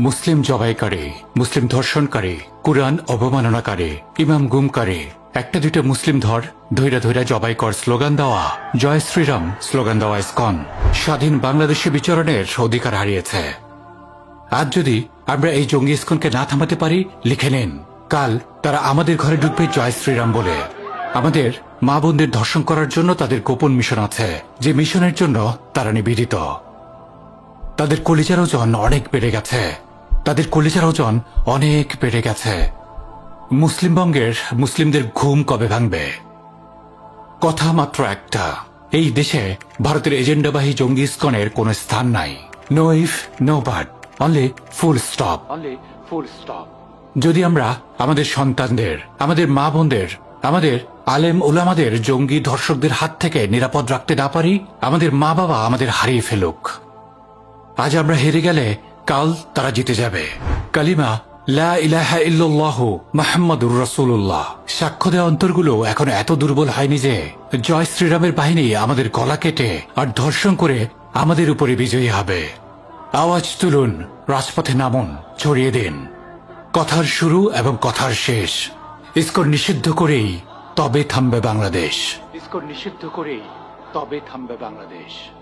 মুসলিম জবাইকারী, মুসলিম ধর্ষণকারী, কোরআন অবমাননাকারী, ইমাম গুমকারী, একটা দুইটা মুসলিম ধর, ধৈরা ধৈরা জবাই কর স্লোগান দেওয়া। জয় শ্রীরাম, স্লোগান দেওয়া ইস্কন স্বাধীন বাংলাদেশে বিচরণের অধিকার হারিয়েছে। আজ যদি আমরা এই জঙ্গি ইস্কনকে না থামাতে পারি, লিখে নিন, কাল তারা আমাদের ঘরে ঢুকবে জয় শ্রীরাম বলে। আমাদের মা বোনদের ধর্ষণ করার জন্য তাদের গোপন মিশন আছে, যে মিশনের জন্য তারা নিবেদিত। তাদের কলিজার ওজন অনেক বেড়ে গেছে। তাদের কলিজার ওজন অনেক বেড়ে গেছে। মুসলিমবঙ্গের মুসলিমদের ঘুম কবে ভাঙবে? কথা মাত্র একটা। এই দেশে ভারতের এজেন্ডাবাহী জঙ্গি ইস্কনের কোনো স্থান নাই। No if no but only full stop full stop যদি আমরা আমাদের সন্তানদের আমাদের মা বোনদের আমাদের আলেম ওলামাদের জঙ্গি ধর্ষকদের হাত থেকে নিরাপদ রাখতে না পারি আমাদের মা বাবা আমাদের হারিয়ে ফেলুক। আজ আমরা হেরে গেলে কাল তারা জিতে যাবে। কালিমা, লা ইলাহা ইল্লাল্লাহ মাহমুদুর রাসূলুল্লাহ। সাক্ষ্য দেওয়া অন্তরগুলো এখন এত দুর্বল হয়নি যে, জয় শ্রীরামের বাহিনী আমাদের গলা কেটে আর ধর্ষণ করে আমাদের উপরে বিজয়ী হবে। আওয়াজ তুলুন, রাজপথে নামুন, ছড়িয়ে দিন। কথার শুরু এবং কথার শেষ। ইস্কর নিষিদ্ধ করেই তবে থামবে বাংলাদেশ। ইস্কর নিষিদ্ধ করেই তবে থামবে বাংলাদেশ।